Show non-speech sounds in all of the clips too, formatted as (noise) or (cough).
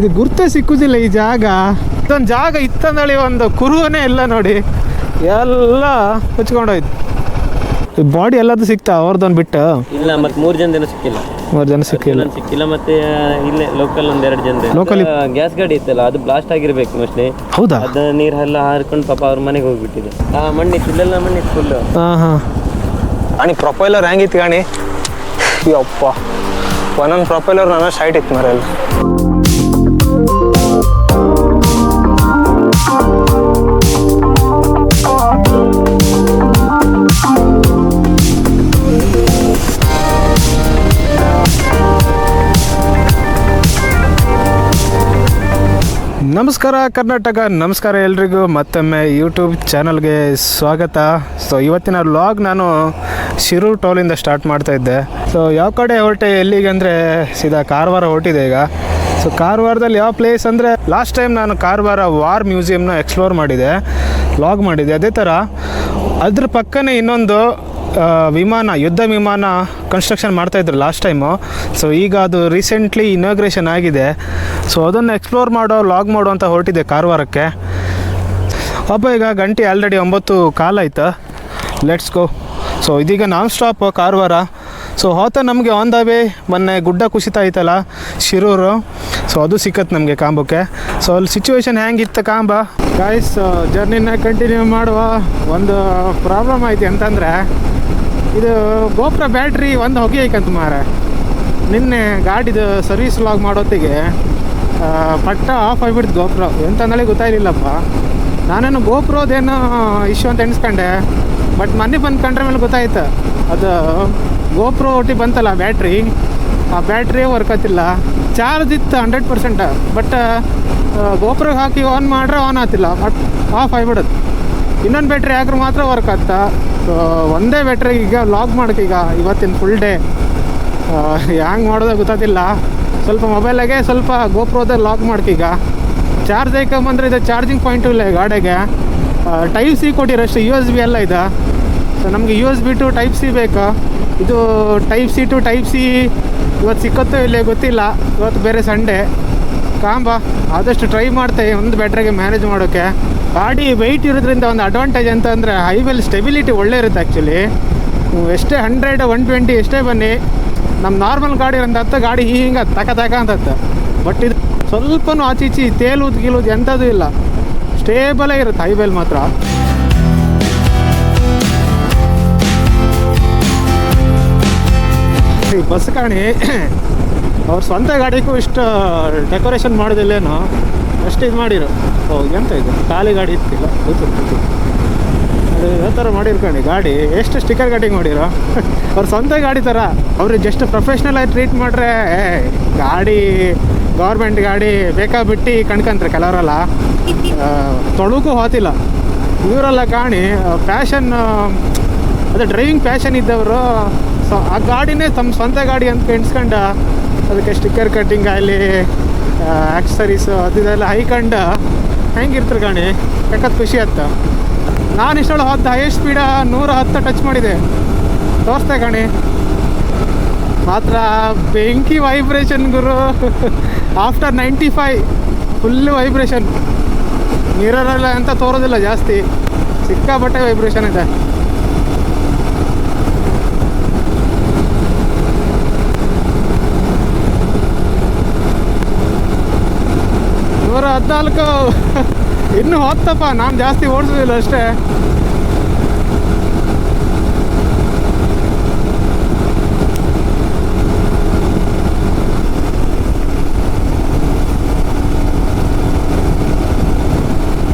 ಇದು ಗುರ್ತೇ ಸಿಕ್ಕುದಿಲ್ಲ ಈ ಜಾಗ. ಇದೊಂದು ಜಾಗ ಇತ್ತಂದಳಿ ಒಂದು ಕುರುವನೇ ಇಲ್ಲ ನೋಡಿ. ಎಲ್ಲ ಮುಚ್ಕೊಂಡೋಯ್ತು. ಈ ಬಾಡಿ ಎಲ್ಲದು ಸಿಕ್ತಾ? ಅವ್ರದ್ದೊಂದು ಬಿಟ್ಟು? ಇಲ್ಲ ಮತ್ತೆ ಮೂರು ಜನ ಸಿಕ್ಕಿಲ್ಲ. ಮೂರು ಜನ ಸಿಕ್ಕಿಲ್ಲ. ಸಿಕ್ಕಿಲ್ಲ ಮತ್ತೆ ಇಲ್ಲೇ ಲೋಕಲ್ ಒಂದ್ ಎರಡು ಜನ ಲೋಕಲ್ ಗ್ಯಾಸ್ ಗಾಡಿ ಇತ್ತಲ್ಲ ಅದು ಬ್ಲಾಸ್ಟ್ ಆಗಿರ್ಬೇಕು ಮೋಸ್ಟ್ಲಿ ಹೌದಾ? ಅದ ನೀರ್ ಎಲ್ಲ ಹಾರ್ಕೊಂಡು ಪಾಪ ಅವ್ರ ಮನೆಗೆ ಹೋಗ್ಬಿಟ್ಟಿದೆ ಆ ಮಣ್ಣಿತ್ತು ಇಲ್ಲೆಲ್ಲ ಮಣ್ಣಿತ್ತು ಫುಲ್ ಹಾಂ ಹಾಂ. आणि ಪ್ರೊಫೈಲರ್ ಹೆಂಗಿತ್ತು ಗಾಣಿ ಯಪ್ಪ. ಒಂದೊಂದು ಪ್ರೊಫೈಲರ್ ನನ್ನ ಸೈಟ್ ಇತ್ತು ಮರೆಯಲ್ಲಿ ನಮಸ್ಕಾರ ಕರ್ನಾಟಕ, ನಮಸ್ಕಾರ ಎಲ್ರಿಗೂ ಮತ್ತೊಮ್ಮೆ ಯೂಟ್ಯೂಬ್ ಚಾನಲ್ಗೆ ಸ್ವಾಗತ. ಸೊ ಇವತ್ತಿನ ಲಾಗ್ ನಾನು ಶಿರು ಟೋಲಿಂದ ಸ್ಟಾರ್ಟ್ ಮಾಡ್ತಾ ಇದ್ದೆ. ಸೊ ಯಾವ ಕಡೆ ಹೊರಟೆ, ಎಲ್ಲಿಗೆ ಅಂದರೆ ಸೀದಾ ಕಾರವಾರ ಹೊರಟಿದೆ ಈಗ. ಸೊ ಕಾರವಾರದಲ್ಲಿ ಯಾವ ಪ್ಲೇಸ್ ಅಂದರೆ ಲಾಸ್ಟ್ ಟೈಮ್ ನಾನು ಕಾರವಾರ ವಾರ್ ಮ್ಯೂಸಿಯಮ್ನ ಎಕ್ಸ್ಪ್ಲೋರ್ ಮಾಡಿದೆ ಲಾಗ್ ಮಾಡಿದೆ. ಅದೇ ಥರ ಅದ್ರ ಪಕ್ಕನೇ ಇನ್ನೊಂದು ವಿಮಾನ, ಯುದ್ಧ ವಿಮಾನ ಕನ್ಸ್ಟ್ರಕ್ಷನ್ ಮಾಡ್ತಾಯಿದ್ರು ಲಾಸ್ಟ್ ಟೈಮು ಸೊ ಈಗ ಅದು ರೀಸೆಂಟ್ಲಿ ಇನಾಗ್ರೇಷನ್ ಆಗಿದೆ. ಸೊ ಅದನ್ನು ಎಕ್ಸ್ಪ್ಲೋರ್ ಮಾಡೋ ಲಾಗ್ ಮಾಡೋ ಅಂತ ಹೊರಟಿದೆ ಕಾರವಾರಕ್ಕೆ. ಅಪ್ಪ ಈಗ ಗಂಟೆ ಆಲ್ರೆಡಿ ಒಂಬತ್ತು ಕಾಲಾಯಿತು ಲೆಟ್ಸ್ ಗೋ ಸೊ ಇದೀಗ ನಾನ್ ಸ್ಟಾಪ್ ಕಾರವಾರ. ಸೊ ಹೋತ ನಮಗೆ ಆನ್ ದ ವೇ ಮೊನ್ನೆ ಗುಡ್ಡ ಕುಸಿತ ಐತಲ್ಲ ಶಿರೂರು. ಸೊ ಅದು ಸಿಕ್ಕತ್ತೆ ನಮಗೆ ಕಾಂಬಕ್ಕೆ. ಸೊ ಅಲ್ಲಿ ಸಿಚುವೇಶನ್ ಹೆಂಗಿತ್ತು ಕಾಂಬ? ಗಾಯ್ಸ್ ಜರ್ನಿನ ಕಂಟಿನ್ಯೂ ಮಾಡುವ ಒಂದು ಪ್ರಾಬ್ಲಮ್ ಐತಿ ಅಂತಂದರೆ ಇದು ಗೋಪುರ ಬ್ಯಾಟ್ರಿ ಒಂದು ಹೊಗೆ ಐಕಂತ ಮಾರ ನಿನ್ನೆ ಗಾಡಿದು ಸರ್ವಿಸ್ ಲಾಗ್ ಮಾಡೋತ್ತಿಗೆ ಪಟ್ಟ ಆಫ್ ಆಗಿಬಿಡ್ತು ಗೋಪುರ. ಎಂತಂದಳೆ ಗೊತ್ತಾಗಲಿಲ್ಲಪ್ಪ. ನಾನೇನು ಗೋಪುರದೇನೋ ಇಶ್ಯೂ ಅಂತ ಎಣಿಸ್ಕೊಂಡೆ ಬಟ್ ಮೊನ್ನೆ ಬಂದು ಕಂಡ್ರೆ ಮೇಲೆ ಗೊತ್ತಾಯ್ತು. ಅದು ಗೋಪುರ ಒಟ್ಟಿ ಬಂತಲ್ಲ ಬ್ಯಾಟ್ರಿ. ಆ ಬ್ಯಾಟ್ರಿ ವರ್ಕ್ ಆತಿಲ್ಲ ಚಾರ್ಜ್ ಇತ್ತು ಹಂಡ್ರೆಡ್ ಪರ್ಸೆಂಟ್ ಬಟ್ ಗೋಪುರಕ್ಕೆ ಹಾಕಿ ಆನ್ ಮಾಡ್ರೆ ಆನ್ ಆತಿಲ್ಲ ಬಟ್ ಆಫ್ ಆಗಿಬಿಡುತ್ತೆ ಇನ್ನೊಂದು ಬ್ಯಾಟ್ರಿ ಹಾಕ್ರೆ ಮಾತ್ರ ವರ್ಕ್ ಆಗ್ತಾ. ಸೊ ಒಂದೇ ಬ್ಯಾಟ್ರಿ ಈಗ ಲಾಗ್ ಈಗ ಇವತ್ತಿನ ಫುಲ್ ಡೇ ಹ್ಯಾಂಗ್ ಮಾಡೋದೇ ಗೊತ್ತಾಗಿಲ್ಲ ಸ್ವಲ್ಪ ಮೊಬೈಲಾಗೆ ಸ್ವಲ್ಪ ಗೋಪ್ರೋದೇ ಲಾಕ್ ಮಾಡ್ಕೀಗ ಚಾರ್ಜ್ ಹಾಕೊಂಬಂದ್ರೆ ಇದು ಚಾರ್ಜಿಂಗ್ ಪಾಯಿಂಟು ಇಲ್ಲ ಗಾಡಿಗೆ. ಟೈಪ್ ಸಿ ಕೊಟ್ಟಿರೋ ಅಷ್ಟು ಯು ಎಸ್ ಬಿ ಎಲ್ಲ ಇದೆ. ಸೊ ನಮಗೆ U S B to type C ಬೇಕು. ಇದು type C to type C ಇವತ್ತು ಸಿಕ್ಕತ್ತೋ ಇಲ್ಲೇ ಗೊತ್ತಿಲ್ಲ. ಇವತ್ತು ಬೇರೆ ಸಂಡೇ ಕಾಂಬ, ಆದಷ್ಟು ಟ್ರೈ ಮಾಡ್ತೆ ಒಂದು ಬ್ಯಾಟ್ರಿಗೆ ಮ್ಯಾನೇಜ್ ಮಾಡೋಕ್ಕೆ ಗಾಡಿ ವೆಯ್ಟ್ ಇರೋದ್ರಿಂದ ಒಂದು ಅಡ್ವಾಂಟೇಜ್ ಅಂತ ಅಂದರೆ ಹೈವೇಲಿ ಸ್ಟೆಬಿಲಿಟಿ ಒಳ್ಳೆ ಇರುತ್ತೆ ಆ್ಯಕ್ಚುಲಿ ಎಷ್ಟೇ ಹಂಡ್ರೆಡ್ ಒನ್ ಟ್ವೆಂಟಿ ಎಷ್ಟೇ ಬನ್ನಿ ನಮ್ಮ ನಾರ್ಮಲ್ ಗಾಡಿ ಒಂದು ಹತ್ತು ಗಾಡಿ ಹಿಂಗೆ ತಕ ತಕ ಅಂತತ್ತೆ. ಬಟ್ ಇದು ಸ್ವಲ್ಪನೂ ಆಚೀಚಿ ತೇಲುದು ಗೀಲುದು ಎಂಥದ್ದು ಇಲ್ಲ. ಸ್ಟೇಬಲೇ ಇರುತ್ತೆ ಹೈವೇಲಿ ಮಾತ್ರ. ಈ ಬಸ್ ಕಾಣಿ, ಅವ್ರ ಸ್ವಂತ ಗಾಡಿಗೂ ಇಷ್ಟು ಡೆಕೋರೇಷನ್ ಮಾಡೋದಿಲ್ಲೇನೋ ಅಷ್ಟು ಇದು ಮಾಡಿರು. ಓ ಎಂತ ಇದು ಖಾಲಿ ಗಾಡಿ ಇತ್ತಿಲ್ಲ ಕೂತು ಅದು ಯಾವ ಥರ ಮಾಡಿರ್ಕೊಂಡು. ಗಾಡಿ, ಎಷ್ಟು ಸ್ಟಿಕ್ಕರ್ ಕಟಿಂಗ್ ಮಾಡಿರೋ? (laughs) ಅವ್ರ ಸ್ವಂತ ಗಾಡಿ ಥರ. ಅವ್ರಿಗೆ ಜಸ್ಟ್ ಪ್ರೊಫೆಷ್ನಲ್ ಆಗಿ ಟ್ರೀಟ್ ಮಾಡ್ರೆ ಗಾಡಿ ಗೌರ್ಮೆಂಟ್ ಗಾಡಿ ಬೇಕಾಬಿಟ್ಟು ಕಣ್ಕಂತಾರೆ ಕೆಲವರೆಲ್ಲ. ತೊಳಕು ಹೋತಿಲ್ಲ. ಇವರೆಲ್ಲ ಕಾಣಿ ಫ್ಯಾಷನ್ ಅದೇ ಡ್ರೈವಿಂಗ್ ಫ್ಯಾಷನ್ ಇದ್ದವರು, ಸೊ, ಆ ಗಾಡಿನೇ ತಮ್ಮ ಸ್ವಂತ ಗಾಡಿ ಅಂತ ಎಣಿಸ್ಕೊಂಡ, ಅದಕ್ಕೆ ಸ್ಟಿಕ್ಕರ್ ಕಟ್ಟಿಂಗ್ ಆಗಲಿ ಆಕ್ಸರೀಸು ಹೈ ಹೈಕಂಡು ಹೆಂಗಿರ್ತಾರೆ ಗಾಣಿ ಯಾಕತ್ತು ಖುಷಿ ಆಯ್ತು. ನಾನು ಇಷ್ಟೊಳು ಹತ್ತು ಹೈಯೆಸ್ಟ್ ಸ್ಪೀಡ ನೂರ ಹತ್ತು ಟಚ್ ಮಾಡಿದೆ. ತೋರಿಸ್ತೆ ಗಾಣಿ ಮಾತ್ರ ಬೆಂಕಿ ವೈಬ್ರೇಷನ್ ಗುರು. After ninety five full vibration ಮಿರರೆಲ್ಲ ಅಂತ ತೋರೋದಿಲ್ಲ ಜಾಸ್ತಿ. ಸಿಕ್ಕಾಪಟ್ಟೆ ವೈಬ್ರೇಷನ್ ಇದೆ ನೂರ ಹದಿನಾಲ್ಕು. ಇನ್ನೂ ಹೊತ್ತಪ್ಪ ನಾನು ಜಾಸ್ತಿ ಓಡಿಸೋದಿಲ್ಲ ಅಷ್ಟೇ.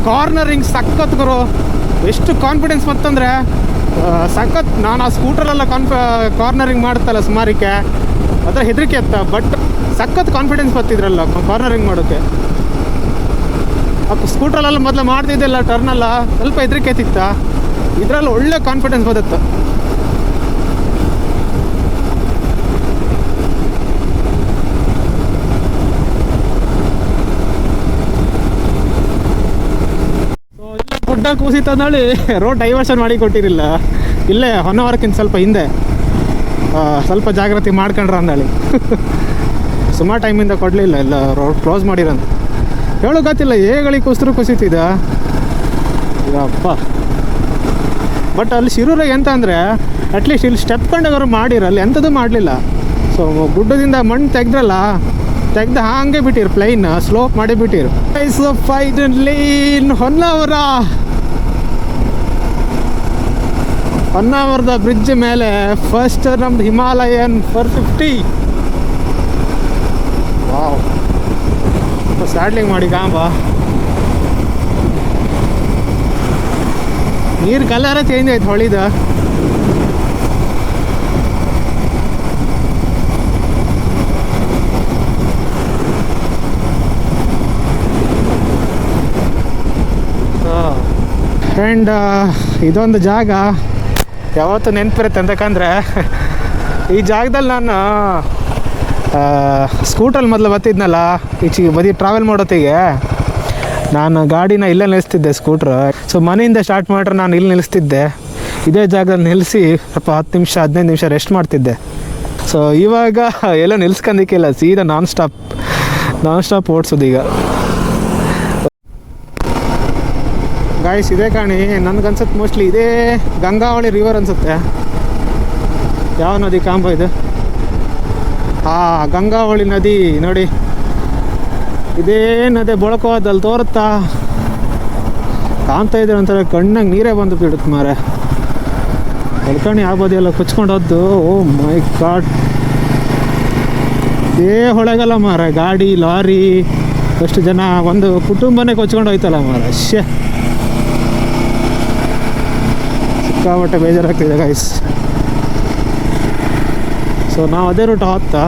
ಕಾರ್ನರಿಂಗ್ ಸಖತ್ ಗುರು. ಎಷ್ಟು ಕಾನ್ಫಿಡೆನ್ಸ್ ಮತ್ತಂದರೆ ಸಖತ್, ನಾನು ಆ ಸ್ಕೂಟರೆಲ್ಲ ಕಾನ್ಫ ಕಾರ್ನರಿಂಗ್ ಮಾಡ್ತಲ್ಲ ಸುಮಾರಕ್ಕೆ ಅದರ ಹೆದರಿಕೆ ಇತ್ತ ಬಟ್ ಸಖತ್ ಕಾನ್ಫಿಡೆನ್ಸ್ ಬರ್ತಿದ್ರಲ್ಲ ಕಾರ್ನರಿಂಗ್ ಮಾಡೋಕ್ಕೆ ಸ್ಕೂಟ್ರಲ್ಲೆಲ್ಲ ಮೊದಲು ಮಾಡ್ತಿದ್ದೆಲ್ಲ ಟರ್ನೆಲ್ಲ ಸ್ವಲ್ಪ ಹೆದರಿಕೆ ತಿತ್ತ ಇದರಲ್ಲಿ ಒಳ್ಳೆ ಕಾನ್ಫಿಡೆನ್ಸ್ ಬರುತ್ತೆ ಗುಡ್ಡ ಕೂಸಿತಂದೇಳಿ ರೋಡ್ ಡೈವರ್ಷನ್ ಮಾಡಿ ಕೊಟ್ಟಿರಲಿಲ್ಲ ಇಲ್ಲೇ ಹೊನ್ನವರಕ್ಕಿಂತ ಸ್ವಲ್ಪ ಹಿಂದೆ. ಸ್ವಲ್ಪ ಜಾಗೃತಿ ಮಾಡ್ಕೊಂಡ್ರ ಅಂದೇಳಿ. (laughs) ಸುಮಾರು ಟೈಮಿಂದ ಕೊಡಲಿಲ್ಲ ಎಲ್ಲ ರೋಡ್ ಕ್ಲೋಸ್ ಮಾಡಿರಂತ. ಹೇಳೋ ಗೊತ್ತಿಲ್ಲ ಹೇಗಳಿ ಕುಸಿದ್ರು ಕುಸಿತಿದ. ಅಪ್ಪ ಬಟ್ ಅಲ್ಲಿ ಶಿರೂರಾಗ ಎಂತ ಅಂದರೆ ಅಟ್ಲೀಸ್ಟ್ ಇಲ್ಲಿ ಸ್ಟೆಪ್ ಕಂಡವರು ಮಾಡಿರೋ, ಅಲ್ಲಿ ಎಂಥದ್ದು ಮಾಡಲಿಲ್ಲ. ಸೊ ಗುಡ್ಡದಿಂದ ಮಣ್ಣು ತೆಗ್ದ್ರಲ್ಲ, ತೆಗ್ದು ಹಾಗೆ ಬಿಟ್ಟಿರು ಪ್ಲೈನ್ ಸ್ಲೋಪ್ ಮಾಡಿ ಬಿಟ್ಟಿರು. ಹೊನ್ನಾವರ. ಹೊನ್ನಾವರದ ಬ್ರಿಡ್ಜ್ ಮೇಲೆ ಫಸ್ಟ್ ನಮ್ದು ಹಿಮಾಲಯನ್ ಫೋರ್ ಫಿಫ್ಟಿ ವಾವ್ ಸ್ಯಾಡ್ಲಿಂಗ್ ಮಾಡಿ ಕಾಂಬ ನೀರು ಕಲರ ಚೇಂಜ್ ಆಯ್ತು ಹೊಳಿದ. ಫ್ರೆಂಡ್ ಇದೊಂದು ಜಾಗ ಯಾವತ್ತು ನೆನಪಿರುತ್ತೆ ಅಂತಕಂದ್ರೆ, ಈ ಜಾಗದಲ್ಲಿ ನಾನು ಸ್ಕೂಟಲ್ಲಿ ಮೊದಲು ಬರ್ತಿದ್ನಲ್ಲ, ಈಚೆಗೆ ಬದಿ ಟ್ರಾವೆಲ್ ಮಾಡೋತ್ತಿಗೆ. ನಾನು ಗಾಡಿನ ಇಲ್ಲೇ ನಿಲ್ಲಿಸ್ತಿದ್ದೆ ಸ್ಕೂಟ್ರ್ ಸೊ ಮನೆಯಿಂದ ಸ್ಟಾರ್ಟ್ ಮಾಡ್ರೆ ನಾನು ಇಲ್ಲಿ ನಿಲ್ಲಿಸ್ತಿದ್ದೆ. ಇದೇ ಜಾಗದಲ್ಲಿ ನಿಲ್ಲಿಸಿ ಸ್ವಲ್ಪ ಹತ್ತು ನಿಮಿಷ, ಹದಿನೈದು ನಿಮಿಷ ರೆಸ್ಟ್ ಮಾಡ್ತಿದ್ದೆ. ಸೊ ಇವಾಗ ಎಲ್ಲ ನಿಲ್ಸ್ಕೊಂಡಿಕ್ಕಿಲ್ಲ, ಸೀದಾ ನಾನ್ ಸ್ಟಾಪ್ ನಾನ್ ಸ್ಟಾಪ್ ಓಡಿಸೋದು ಈಗ. ಗಾಯ್ಸ್ ಇದೇ ಕಾಣಿ, ನನಗನ್ಸುತ್ತೆ ಮೋಸ್ಟ್ಲಿ ಇದೇ ಗಂಗಾವಳಿ ರಿವರ್ ಅನ್ಸುತ್ತೆ. ಯಾವ ನದಿ ಕಾಂಬ ಇದು? ಹಾಂ ಗಂಗಾವಳಿ ನದಿ ನೋಡಿ. ಇದೇ ನದಿ ಬಳಕವಾದಲ್ಲಿ ತೋರುತ್ತಾ? ಕಾಣ್ತಾ ಇದ್ರೆ ಅಂತಾರೆ ಕಣ್ಣಾಗ ನೀರೇ ಬಂದು ಬಿಡುತ್ತೆ ಮಾರೆ ಹೊಲ್ಕಣಿ ಆಗ್ಬೋದು ಎಲ್ಲ ಕುಚ್ಕೊಂಡು ಹೋದ್ದು ಓ ಮೈ ಗಾಡ್. ಇದೇ ಹೊಳೆಗಲ್ಲ ಮಾರೆ ಗಾಡಿ, ಲಾರಿ, ಎಷ್ಟು ಜನ ಒಂದು ಕುಟುಂಬನೇ ಕೊಚ್ಕೊಂಡು ಹೋಯ್ತಲ್ಲ ಮಾರ ಶೇ ಸಿಕ್ಕಾಪಟ್ಟೆ ಬೇಜಾರಾಗ್ತಿದೆ ಗೈಸ್ ಸೊ ನಾವು ಅದೇ ರೂಟ್ ಹೋಗ್ತಾ.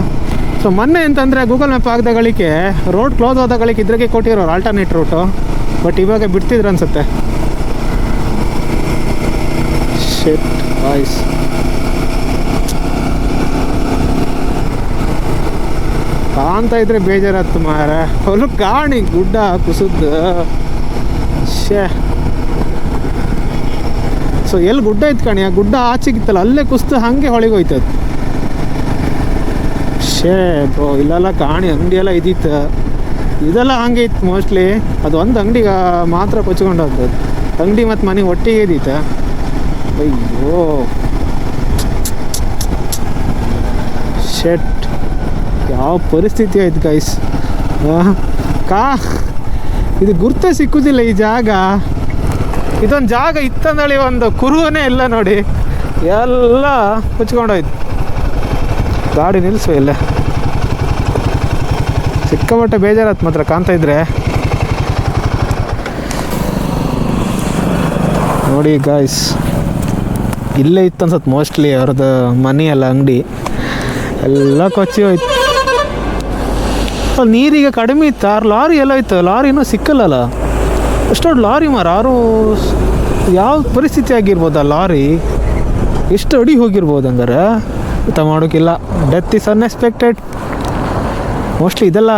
ಸೊ ಮೊನ್ನೆ ಅಂತಂದರೆ ಗೂಗಲ್ ಮ್ಯಾಪ್ ಆಗದಗಳಿಗೆ ರೋಡ್ ಕ್ಲೋಸ್ ಆದಗಳಿಗೆ ಇದ್ರಾಗೆ ಕೊಟ್ಟಿರೋರು ಆಲ್ಟರ್ನೇಟ್ ರೂಟು ಬಟ್ ಇವಾಗ ಬಿಡ್ತಿದ್ರು ಅನಿಸುತ್ತೆ. ಶೆಟ್ ವಾಯ್ಸ್ ಕಾಣ್ತಾ ಇದ್ರೆ ಬೇಜಾರತ್ತು ಮಾರ ಹೊಲ ಕಾಣಿ ಗುಡ್ಡ ಕುಸುದ್ದು. ಶೇ ಸೊ ಎಲ್ಲಿ ಗುಡ್ಡ ಇತ್ತು ಕಣಿ? ಆ ಗುಡ್ಡ ಆಚೆಗಿತ್ತಲ್ಲ ಅಲ್ಲೇ ಕುಸ್ತು ಹಾಗೆ ಹೊಳಿಗೋಯ್ತದ. ಶೇ ಬ್ರೋ ಇಲ್ಲೆಲ್ಲ ಕಾಣಿ ಅಂಗಡಿ ಎಲ್ಲ ಇದ್ದಿತ್ತು ಇದೆಲ್ಲ ಹಂಗೆ ಇತ್ತು ಮೋಸ್ಟ್ಲಿ ಅದು ಒಂದು ಅಂಗಡಿಗೆ ಮಾತ್ರ ಕೊಚ್ಕೊಂಡದ್ದು. ಅಂಗಡಿ ಮತ್ತು ಮನೆ ಒಟ್ಟಿಗೆ ಇದ್ದಿತ್ತು ಅಯ್ಯೋ. ಶೆಟ್ ಯಾವ ಪರಿಸ್ಥಿತಿ ಆಯ್ತು ಗೈಸ್ ಕಾ? ಇದು ಗುರ್ತೇ ಸಿಕ್ಕುದಿಲ್ಲ ಈ ಜಾಗ. ಇದೊಂದು ಜಾಗ ಇತ್ತಂದಳಿ ಒಂದು ಕುರುವನೇ ಇಲ್ಲ ನೋಡಿ. ಎಲ್ಲ ಮುಚ್ಕೊಂಡೋಯ್ತು ಗಾಡಿ ನಿಲ್ಲಿಸು ಇಲ್ಲ ಸಿಕ್ಕಾಪಟ್ಟೆ ಬೇಜಾರತ್ ಮಾತ್ರ ಕಾಣ್ತಾ ಇದ್ರೆ. ನೋಡಿ ಗಾಯ್ಸ್ ಇಲ್ಲೇ ಇತ್ತು ಅನ್ಸತ್ತೆ ಮೋಸ್ಟ್ಲಿ ಅವ್ರದ್ದು ಮನಿ ಅಲ್ಲ ಅಂಗಡಿ. ಎಲ್ಲ ಕೊಚ್ಚಿ ಹೋಯ್ತು. ನೀರೀಗ ಕಡಿಮೆ ಇತ್ತು, ಆರು ಲಾರಿ ಎಲ್ಲ ಇತ್ತು, ಲಾರಿ ಇನ್ನೂ ಸಿಕ್ಕಲ್ಲಲ್ಲ. ಎಷ್ಟೊಂದು ಲಾರಿ ಮಾರ, ಆರು ಯಾವ ಪರಿಸ್ಥಿತಿ ಆಗಿರ್ಬೋದು ಆ ಲಾರಿ? ಎಷ್ಟು ಅಡಿ ಹೋಗಿರ್ಬೋದು ಹಂಗಾರೆ? ಊಟ ಮಾಡೋಕ್ಕಿಲ್ಲ. ಡೆತ್ ಇಸ್ ಅನ್ಎಕ್ಸ್ಪೆಕ್ಟೆಡ್ ಮೋಸ್ಟ್ಲಿ ಇದೆಲ್ಲ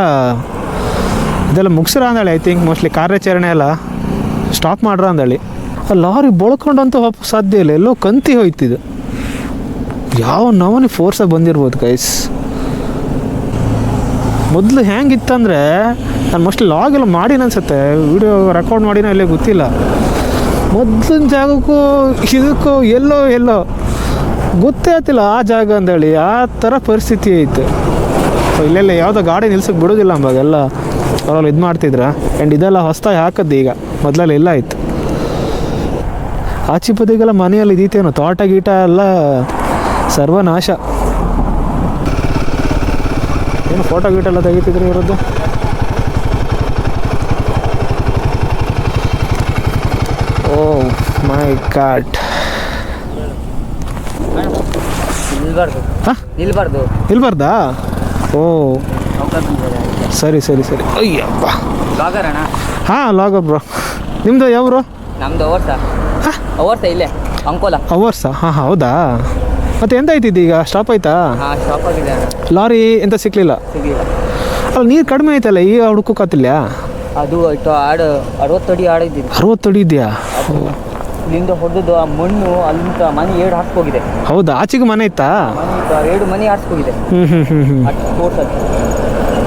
ಇದೆಲ್ಲ ಮುಗಿಸ್ರ ಅಂದಳಿ ಐ ಥಿಂಕ್ ಮೋಸ್ಟ್ಲಿ ಕಾರ್ಯಾಚರಣೆ ಎಲ್ಲ ಸ್ಟಾಪ್ ಮಾಡ್ರ ಅಂದಳಿ. ಆ ಲಾರಿ ಬಳ್ಕೊಂಡಂತೂ ಹೋಗಕ್ಕೆ ಸಾಧ್ಯ ಇಲ್ಲ. ಎಲ್ಲೋ ಕಂತಿ ಹೋಯ್ತಿದ್ದು ಯಾವ ನವನಿ ಫೋರ್ಸಾಗಿ ಬಂದಿರ್ಬೋದು ಗೈಸ್ ಮೊದಲು ಹೆಂಗಿತ್ತಂದರೆ, ನಾನು ಮೋಸ್ಟ್ಲಿ ಲಾಗ್ ಎಲ್ಲ ಮಾಡಿನ ಅನ್ಸುತ್ತೆ. ವಿಡಿಯೋ ರೆಕಾರ್ಡ್ ಮಾಡಿನ ಇಲ್ಲೇ ಗೊತ್ತಿಲ್ಲ. ಮೊದ್ಲಿನ ಜಾಗಕ್ಕೂ, ಇದಕ್ಕೂ ಎಲ್ಲೋ ಎಲ್ಲೋ ಗೊತ್ತೇ ಆಗ್ತಿಲ್ಲ ಆ ಜಾಗ ಅಂದೇಳಿ ಆ ಥರ ಪರಿಸ್ಥಿತಿ ಐತೆ. ಇಲ್ಲೆಲ್ಲ ಯಾವುದೋ ಗಾಡಿ ನಿಲ್ಸಕ್ಕೆ ಬಿಡೋದಿಲ್ಲ ಅಂಬಾಗೆಲ್ಲ ಅವ್ರಲ್ಲಿ ಇದು ಮಾಡ್ತಿದ್ರ. ಆ್ಯಂಡ್ ಇದೆಲ್ಲ ಹೊಸ್ದಾಗಿ ಹಾಕದ್ದು ಈಗ, ಮೊದಲೆಲ್ಲ ಇಲ್ಲ ಆಯ್ತು. ಆಚೆ ಬದಿಗೆಲ್ಲ ಮನೆಯಲ್ಲಿ ಇದೀತೇನೋ ತೋಟ ಗೀಟ ಎಲ್ಲ ಸರ್ವನಾಶ. ಏನು ಫೋಟೋ ಗೀಟ ಎಲ್ಲ ತೆಗಿತಿದ್ರು ಇವರದ್ದು ಓ ಮೈ ಗಾಡ್ ನಿಲ್ಬಾರ್ದು. ಹಾಂ? ನಿಲ್ಬಾರ್ದು. ಓ. ಸರಿ ಸರಿ ಸರಿ. ಅಯ್ಯಪ್ಪ. ಲಾಗರ್ ಅಣ್ಣ. ಹಾಂ ಲಾಗರ್ ಬ್ರೋ ನಿಮ್ಮದು ಬ್ರೋ ನಮ್ದು ಅವರ್ಸ ಅವರ್ಸ ಇಲ್ಲೇ ಅಂಕೋಲ. ಅವರ್ಸ ಹಾಂ ಹೌದಾ? ಮತ್ತೆ ಎಂತ ಆಯ್ತಿದ್ದು ಈಗ? ಸ್ಟಾಪ್ ಆಯ್ತಾ? ಹಾಂ ಸ್ಟಾಪ್ ಆಗಿದೆ ಲಾರಿ ಎಂತ ಸಿಕ್ಲಿಲ್ಲ? ಸಿಗಲಿಲ್ಲ. ಅಲ್ಲ ನೀರು ಕಡಿಮೆ ಆಯ್ತಲ್ಲ ಈಗ ಹುಡುಕೋಕಾತಿಲ್ಲ ಅದು ಆಯ್ತು ಆಡು ಅಡಿ ಆಡಿದ್ದೀನಿ ಅರವತ್ತು ಅಡಿ ಇದೆಯಾ? ಇಲ್ಲಿಂದ ಹೊಡೆದು ಆ ಮಣ್ಣು ಅಲ್ಲಿಂದ ಮನೆ ಏಡು ಹಾಕ್ಕೋಗಿದೆ ಹೌದಾ? ಆಚೆಗೆ ಮನೆ ಇತ್ತಾ? ಮನೆ ಇತ್ತು, ಆ ಎರಡು ಮನೆ ಅಷ್ಟು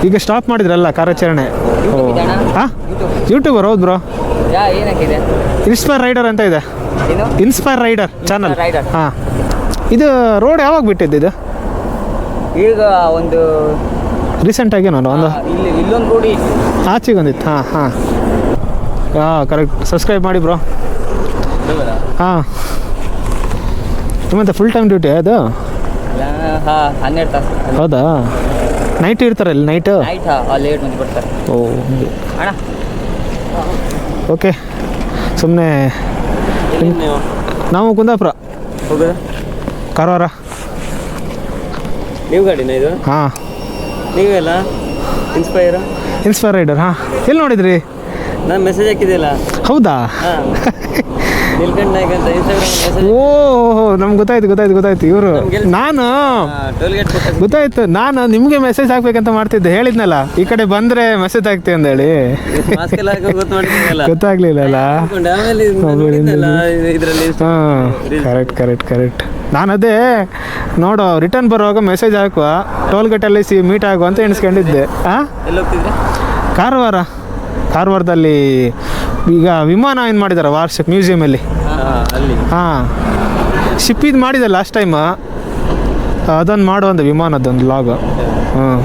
ಈಗ ಸ್ಟಾಪ್ ಮಾಡಿದ್ರಲ್ಲ ಕಾರ್ಯಾಚರಣೆ? ಹಾಂ? ಯೂಟ್ಯೂಬರ್ ಹೌದು ಬ್ರೋ ಯಾ ಏನಕ್ಕಿದೆ ಇನ್ಸ್ಪೈರ್ ರೈಡರ್ ಅಂತ ಇದೆ. ಏನು? ಇನ್ಸ್ಪೈರ್ ರೈಡರ್ ಚಾನಲ್ ರೈಡರ್ ಹಾಂ. ಇದು ರೋಡ್ ಯಾವಾಗ ಬಿಟ್ಟಿದ್ದು ಇದು? ಈಗ ಒಂದು ರೀಸೆಂಟಾಗಿ ನಾನು ಒಂದು? ಆ, ಇಲ್ಲಿ ಇಲ್ಲೊಂದು ರೋಡಿ ಆಚೆಗೆ ಬಂದಿತ್ತು ಹಾಂ ಹಾಂ. ಹಾಂ ಕರೆಕ್ಟ್ ಸಬ್ಸ್ಕ್ರೈಬ್ ಮಾಡಿ ಬ್ರೋ ಹಾಂ ನಿಮ್ಮಂತ ಫುಲ್ ಟೈಮ್ ಡ್ಯೂಟಿ ಅದು? ಹನ್ನೆರಡು ತಾಸು. ಹೌದಾ? ನೈಟ್ ಇರ್ತಾರೆ ನೈಟು ನೈಟ್ ಹಾ ಲೇಟ್ ಮಂದಿ ಬರ್ತಾರೆ. ಓ ಅಣ್ಣ? ಓಕೆ. ಸುಮ್ಮನೆ ನಾವು? ಕುಂದಾಪುರ. ಹೋಗೋದು? ಕಾರವಾರ. ನೀವು ಗಾಡಿನ ಇದು? ಹಾಂ. ನೀವೆಲ್ಲ ಇನ್ಸ್ಪೈರ್ ಇನ್ಸ್ಪೈರ್ ರೈಡರ್ ಹಾಂ. ಎಲ್ಲಿ ನೋಡಿದ್ರಿ? ನಾನು ಮೆಸೇಜ್ ಹಾಕಿದೆಯಲ್ಲ ಹೌದಾ? ನಾಯ್ಕ ಅಂತ ಇನ್ಸ್ಟಾಗ್ರಾಮ್ ಮೆಸೇಜ್ ಓ ನಮ್ಗೆ ಗೊತ್ತಾಯ್ತು ಗೊತ್ತಾಯ್ತು ಗೊತ್ತಾಯ್ತು. ಇವರು ನಾನು ಟೋಲ್ ಗೇಟ್ ಗೊತ್ತಾಯ್ತು. ನಾನು ನಿಮಗೆ ಮೆಸೇಜ್ ಹಾಕ್ಬೇಕಂತ ಮಾಡ್ತಿದ್ದೆ. ಹೇಳಿದ್ನಲ್ಲ. ಈ ಕಡೆ ಬಂದ್ರೆ ಮೆಸೇಜ್ ಹಾಕ್ತೀವಿ ಹೇಳಿ ಮಾಸ್ಕ್ ಎಲ್ಲ ಹಾಕೋ ಗೊತ್ತು ಮಾಡ್ತಿದ್ದಲ್ಲ ಗೊತ್ತಾಗ್ಲಿಲ್ಲಲ್ಲ. ಆಮೇಲೆ ನೋಡಿದ್ನಲ್ಲ ಇದರಲ್ಲಿ ಹಾಂ ಕರೆಕ್ಟ್ ಕರೆಕ್ಟ್ ಕರೆಕ್ಟ್ ನಾನು ಅದೇ ನೋಡು ರಿಟರ್ನ್ ಬರುವಾಗ ಮೆಸೇಜ್ ಹಾಕುವ. ಟೋಲ್ ಅಲ್ಲಿ ಸಿ ಮೀಟ್ ಆಗುವ ಅಂತ ಎಣಿಸ್ಕೊಂಡಿದ್ದೆ. ಹಾಂ ಎಲ್ಲಿ ಹೋಗ್ತಿದ್ರೆ? ಕಾರವಾರ. ಕಾರವಾರದಲ್ಲಿ ಈಗ ವಿಮಾನ ಏನು ಮಾಡಿದ್ದಾರೆ ವಾರ್ಷಿಕ ಮ್ಯೂಸಿಯಮಲ್ಲಿ ಅಲ್ಲಿ. ಹಾಂ. ಶಿಪ್ಪಿದು ಮಾಡಿದೆ ಲಾಸ್ಟ್ ಟೈಮ್ ಅದನ್ನು ಮಾಡುವಂಥ ವಿಮಾನದೊಂದು ಲಾಗ್ ಹಾಂ.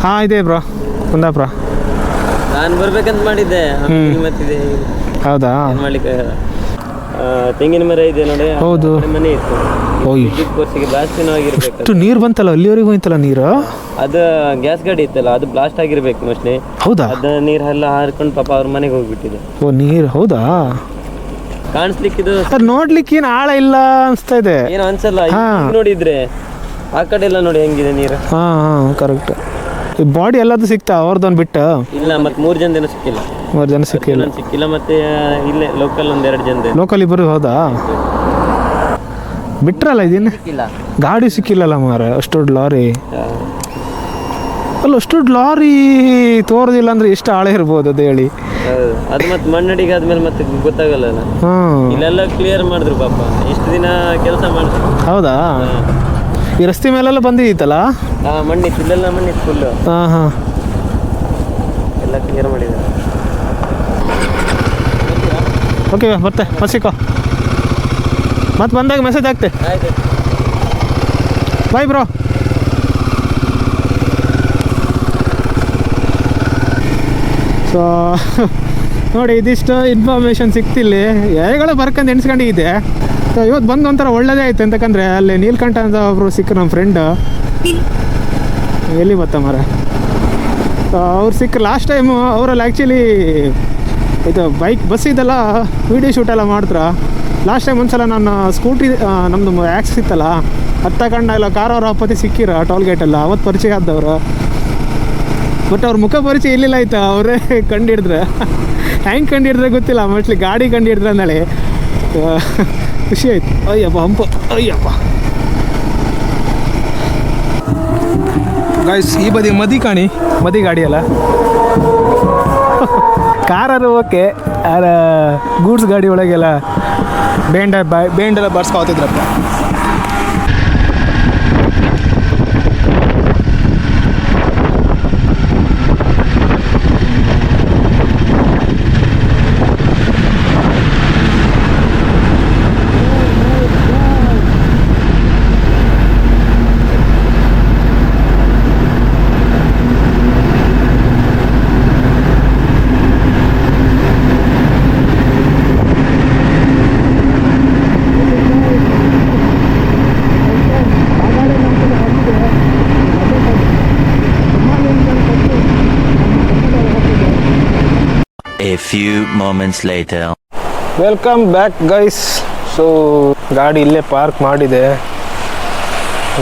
ಹಾಂ ಇದೆ ಬ್ರಾ. ಕುಂದಾಪುರ ನಾನು ಬರ್ಬೇಕಂತ ಮಾಡಿದ್ದೆ. ಹೌದಾ ಏನ್ ಮಾಡ್ಲಿಕ್ಕೆ ಆಗಲ್ಲ. ಆ, ತೆಂಗಿನ ಮರ ಇದೆ ನೋಡಿ. ಹೌದು. ಮನೆ ಇತ್ತು. ಕೋರ್ಸಿಗೆ ಬ್ಲಾಸ್ಟ್ ನೀರು ಬಂತಲ್ಲ ಅಲ್ಲಿವರೆಗೂ ಹೋಯ್ತಲ್ಲ ನೀರು? ಅದು ಗ್ಯಾಸ್ ಗಾಡಿ ಇತ್ತಲ್ಲ ಅದು ಬ್ಲಾಸ್ಟ್ ಆಗಿರ್ಬೇಕು ಮೋಸ್ಟ್ಲಿ ಹೌದಾ? ಅದು ನೀರ್ ಎಲ್ಲ ಹಾರ್ಕೊಂಡು ಪಾಪ ಅವ್ರ ಮನೆಗೆ ಹೋಗ್ಬಿಟ್ಟಿದೆ. ಓ ನೀರು ಹೌದಾ? ಕಾಣಿಸ್ಲಿಕ್ಕಿದು ಸರ್ ನೋಡ್ಲಿಕ್ಕೆ ಏನು ಆಳ ಇಲ್ಲ ಅನಿಸ್ತಾ ಇದೆ. ಏನು ಅನ್ಸಲ್ಲ. ನೋಡಿದ್ರೆ ಆ ಕಡೆ ಎಲ್ಲ ನೋಡಿ ಹೆಂಗಿದೆ ನೀರು. ಹಾಂ ಹಾಂ ಕರೆಕ್ಟ್ ಬಾಡಿ ಎಲ್ಲದು ಸಿಗ್ತಾ? ಅವ್ರದ್ದೊಂದು ಬಿಟ್ಟು? ಇಲ್ಲ ಮತ್ತೆ ಮೂರು ಜನ ಸಿಕ್ಕಿಲ್ಲ. ಮೂರು ಜನ ಸಿಕ್ಕಿಲ್ಲ. ಸಿಕ್ಕಿಲ್ಲ ಮತ್ತೆ ಇಲ್ಲೇ ಲೋಕಲ್ ಒಂದ್ ಎರಡು ಜನ ಲೋಕಲ್ ಇಬ್ಬರು ಹೌದಾ? ಬಿಟ್ರಲ್ಲ ಇದೀನಿ? ಸಿಕ್ಕಿಲ್ಲ. ಗಾಡಿ ಸಿಕ್ಕಿಲ್ಲಲ್ಲ ಮಾರ ಅಷ್ಟು ದೊಡ್ಡ ಲಾರಿ ಅಲ್ಲ ಅಷ್ಟು ದೊಡ್ಡ ಲಾರಿ ತೋರದಿಲ್ಲ ಅಂದ್ರೆ ಎಷ್ಟು ಆಳೆ ಇರ್ಬೋದು ಅದು ಹೇಳಿ. ಅದು ಮತ್ತೆ ಮಣ್ಣಡಿಗೆ ಆದ್ಮೇಲೆ ಮತ್ತೆ ಗೊತ್ತಾಗಲ್ಲ ಇಲ್ಲೆಲ್ಲ ಕ್ಲಿಯರ್ ಮಾಡಿದ್ರು ಪಾಪ. ಇಷ್ಟು ದಿನ ಕೆಲಸ ಮಾಡಿದ್ರು. ಹೌದಾ? ಈ ರಸ್ತೆ ಮೇಲೆಲ್ಲ ಬಂದಿದ್ದಲ್ಲ ಆ ಮಣ್ಣಿತ್ತು ಇಲ್ಲೆಲ್ಲ ಮಣ್ಣಿತ್ತು ಫುಲ್ಲು ಹಾಂ ಹಾಂ. ಎಲ್ಲ ಕ್ಲಿಯರ್ ಮಾಡಿದ್ದಾರೆ. ಓಕೆ ಬರ್ತೆ ಮಸಿಕೋ ಮತ್ತೆ ಬಂದಾಗ ಮೆಸೇಜ್ ಹಾಕ್ತೆ. ಬಾಯ್ ಬ್ರೋ ಸೊ ನೋಡಿ, ಇದಿಷ್ಟು ಇನ್ಫಾರ್ಮೇಷನ್ ಸಿಕ್ತಿಲ್ಲಿ. ಯಾರಿಗಳ ಬರ್ಕೊಂಡು ಎಣಿಸ್ಕೊಂಡಿದ್ದೆ. ಸೊ ಇವತ್ತು ಬಂದು ಒಂಥರ ಒಳ್ಳೇದೇ ಆಯ್ತು. ಅಂತಕಂದ್ರೆ ಅಲ್ಲಿ ನೀಲ್ಕಂಠ ಅಂತ ಒಬ್ಬರು ಸಿಕ್ಕ ನಮ್ಮ ಫ್ರೆಂಡ್ ಎಲ್ಲಿ ಬತ್ತ ಮರ ಅವ್ರು ಸಿಕ್ಕ ಲಾಸ್ಟ್ ಟೈಮು ಅವರಲ್ಲಿ ಆ್ಯಕ್ಚುಲಿ ಇದು ಬೈಕ್ ಬಸ್ ಇದೆಲ್ಲ ವೀಡಿಯೋ ಶೂಟ್ ಎಲ್ಲ ಮಾಡ್ತಾರೆ ಲಾಸ್ಟ್ ಟೈಮ್ ಒಂದ್ಸಲ ನಾನು ಸ್ಕೂಟಿ ನಮ್ಮದು ಆ್ಯಕ್ಸ್ ಇತ್ತಲ್ಲ ಅದು ತಗೊಂಡ ಇಲ್ಲ ಕಾರ್ ಅವ್ರ ಅಪ್ಪತ್ತಿ ಸಿಕ್ಕಿರ ಟೋಲ್ ಗೇಟೆಲ್ಲ ಅವತ್ತು ಪರಿಚಯ ಆದವರು. ಬಟ್ ಅವ್ರ ಮುಖ ಪರಿಚಯ ಇಲ್ಲಿಲ್ಲ ಆಯ್ತಾ? ಅವರೇ ಕಂಡು ಹಿಡಿದ್ರೆ ಹೆಂಗೆ ಕಂಡು ಹಿಡಿದ್ರೆ ಗೊತ್ತಿಲ್ಲ. ಮೋಸ್ಟ್ಲಿ ಗಾಡಿ ಕಂಡು ಹಿಡಿದ್ರೆ ಖುಷಿ ಆಯ್ತು. ಅಯ್ಯಪ್ಪ, ಹಂಪ. ಅಯ್ಯಪ್ಪ. ಗಾಯ್ಸ್ ಈ ಬದಿ ಮದಿ ಕಾಣಿ. ಮದಿ ಗಾಡಿ ಅಲ್ಲ. ಕಾರಾರು ಓಕೆ. ಗೂಡ್ಸ್ ಗಾಡಿ ಒಳಗೆಲ್ಲ, ಬೇಂಡ ಬೇಂಡೆಲ್ಲ ಬರ್ಸ್ಕೊತಿದ್ರಪ್ಪ. Few moments later. Welcome back guys so ಗಾಡಿ ಇಲ್ಲೇ ಪಾರ್ಕ್ ಮಾಡಿದೆ.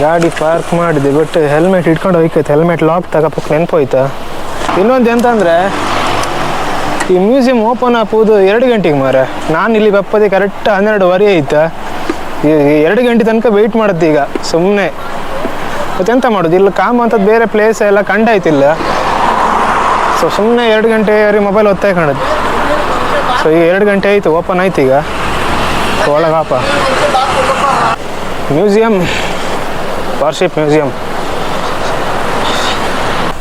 ಗಾಡಿ ಪಾರ್ಕ್ ಮಾಡಿದೆ ಬಟ್ ಹೆಲ್ಮೆಟ್ ಇಟ್ಕೊಂಡು ಹೋಯ್ಕೈತೆ ಹೆಲ್ಮೆಟ್ ಲಾಕ್ ತಗೋಪಕ್ಕೆ ನೆನಪೋಯ್ತಾ? ಇನ್ನೊಂದು ಎಂತಂದರೆ, ಈ ಮ್ಯೂಸಿಯಂ ಓಪನ್ ಆಗೋದು ಎರಡು ಗಂಟೆಗೆ ಮಾರೆ. ನಾನು ಇಲ್ಲಿ ಬಪ್ಪದೆ ಕರೆಕ್ಟ್ ಹನ್ನೆರಡುವರೆ ಆಯ್ತಾ ಎರಡು ಗಂಟೆ ತನಕ ವೆಯ್ಟ್ ಮಾಡುತ್ತೆ ಈಗ ಸುಮ್ಮನೆ ಮತ್ತೆಂತ ಮಾಡೋದು? ಇಲ್ಲಿ ಕಾಮ ಅಂತದ್ದು ಬೇರೆ ಪ್ಲೇಸ್ ಎಲ್ಲ ಕಂಡಾಯ್ತಿಲ್ಲ. ಸೊ ಸುಮ್ಮನೆ ಎರಡು ಗಂಟೆವರೆಗೆ ಮೊಬೈಲ್ ಒತ್ತಾಯ ಕಾಣುತ್ತೆ ಸೊ ಈಗ ಎರಡು ಗಂಟೆ ಆಯಿತು ಓಪನ್ ಆಯ್ತು ಈಗ. ಒಳಗಾಪ museum warship museum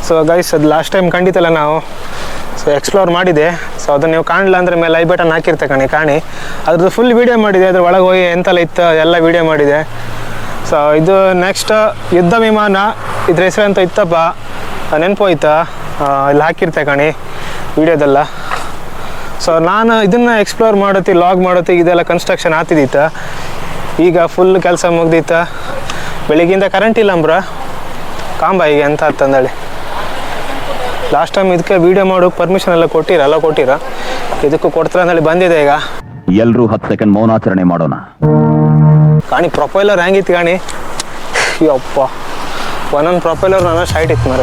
so guys ಅದು ಲಾಸ್ಟ್ ಟೈಮ್ ಕಂಡಿತಲ್ಲ ನಾವು. ಸೊ ಎಕ್ಸ್ಪ್ಲೋರ್ ಮಾಡಿದೆ. ಸೊ ಅದನ್ನು ನೀವು ಕಾಣಲಿಲ್ಲ ಅಂದರೆ ಮೇಲೆ ಐ ಬಟನ್ ಹಾಕಿರ್ತೆ ಕಣಿ, ಕಾಣಿ. ಅದ್ರದ್ದು ಫುಲ್ ವೀಡಿಯೋ ಮಾಡಿದೆ, ಅದ್ರ ಒಳಗೆ ಹೋಗಿ ಎಂತೆಲ್ಲ ಇತ್ತು ಎಲ್ಲ ವೀಡಿಯೋ ಮಾಡಿದೆ. ಸೊ ಇದು ನೆಕ್ಸ್ಟ್ ಯುದ್ಧ ವಿಮಾನ, ಇದ್ರ ಹೆಸರು ಅಂತ ಇತ್ತಪ್ಪ? ನೆನಪು ಹೋಯ್ತಾ? ಇಲ್ಲಿ ಹಾಕಿರ್ತೆ ಕಣಿ ವಿಡಿಯೋದೆಲ್ಲ. ಸೊ ನಾನು ಇದನ್ನು ಎಕ್ಸ್ಪ್ಲೋರ್ ಮಾಡುತ್ತೆ ಲಾಗ್ ಮಾಡುತ್ತೆ ಇದೆಲ್ಲ ಕನ್ಸ್ಟ್ರಕ್ಷನ್ ಆಗ್ತಿದ್ದಿತ್ತ ಈಗ ಫುಲ್ ಕೆಲಸ ಮುಗ್ದಿತ್ತ ಬೆಳಿಗ್ಗಿಂದ ಕರೆಂಟ್ ಇಲ್ಲ ಅಂಬ್ರ. ಕಾಂಬ ಈಗ ಎಂತ ಅಂತಂದೇಳಿ ಲಾಸ್ಟ್ ಟೈಮ್ ಇದಕ್ಕೆ ವೀಡಿಯೋ ಮಾಡೋಕೆ ಪರ್ಮಿಷನ್ ಎಲ್ಲ ಕೊಟ್ಟಿರ? ಎಲ್ಲ ಕೊಟ್ಟಿರ? ಇದಕ್ಕೂ ಕೊಡ್ತಾರ ಅಂದೇಳಿ ಬಂದಿದೆ ಈಗ. ಎಲ್ಲರೂ ಹತ್ತು ಸೆಕೆಂಡ್ ಮೌನಾಚರಣೆ ಮಾಡೋಣ. ಕಾಣಿ ಪ್ರೊಫೈಲರ್ ಹ್ಯಾಂಗಿತ್ತು ಕಾಣಿ? ಯಪ್ಪ. ಒಂದೊಂದು ಪ್ರೊಫೈಲರ್ ನನ್ನ ಸೈಟ್ ಇತ್ತು ಮರ